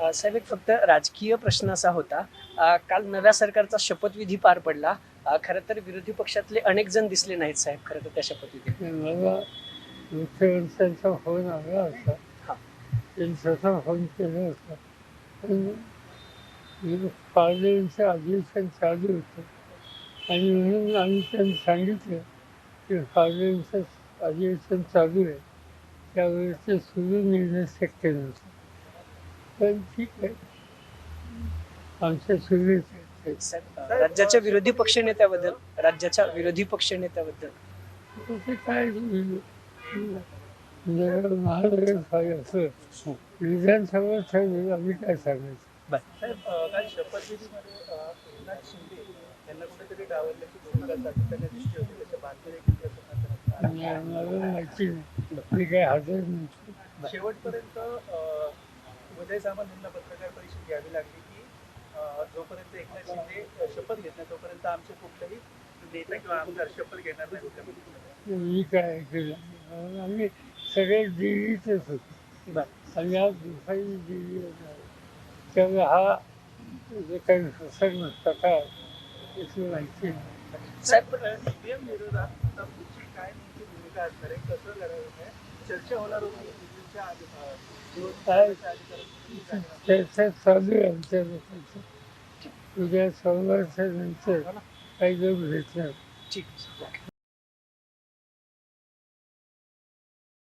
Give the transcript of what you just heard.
साहेब एक फक्त राजकीय प्रश्न असा होता. काल नव्या सरकारचा शपथविधी पार पडला. खरं तर विरोधी पक्षातले अनेक जण दिसले नाहीत साहेब खरं तर त्या शपथविधीत मला मुख्यमंत्र्यांचा फोन आला हा. होता. त्यांनी स्वतः फोन केला होता. पण पार्लमेंटचं अधिवेशन चालू होतं. आणि म्हणून आम्ही त्यांनी सांगितलं की पार्लमेंटचं अधिवेशन चालू आहे. त्यावेळेस ते सुरू निर्णय शक्य नव्हतं. पण ठीक आहे आमच्या साहेब राज्याच्या विरोधी पक्षनेत्याबद्दल राज्याच्या विरोधी पक्षनेत्याबद्दल तसे काय महानगरपालिका असं विधानसभा आम्ही काय सांगायचं साहेब अ, काल शपथविधीमध्ये अ, एकनाथ शिंदे यांना कुठेतरी डावलल्याची भूमिका सातत्याने दिसली होती त्याच्या बातमी देखील प्रशासनाकडे आणि आम्हाला माहिती नाही मी काय हजर नव्हतो शेवटपर्यंत अ, उदय सामंत यांना पत्रकार परिषद घ्यावी लागली की जोपर्यंत एकनाथ शिंदे शपथ घेत नाही तोपर्यंत आमचे कुठलेही नेता किंवा आमदार शपथ घेणार नाही मी काय केलं आम्ही सगळे दिल्लीतच होतो. आणि आज दुपारी दिल्ली त्यामुळे हा जे काही प्रसंग प्रकार त्याची माहिती नाही साहेब ईव्हीएम विरोधात पुढची काय भूमिका असणार आहे? कसं आहे? चर्चा होणार होती. ईव्हीएमच्या आधी- चालू आहे आमच्या लोकांचं उद्या काही लोक भेटणार ठीक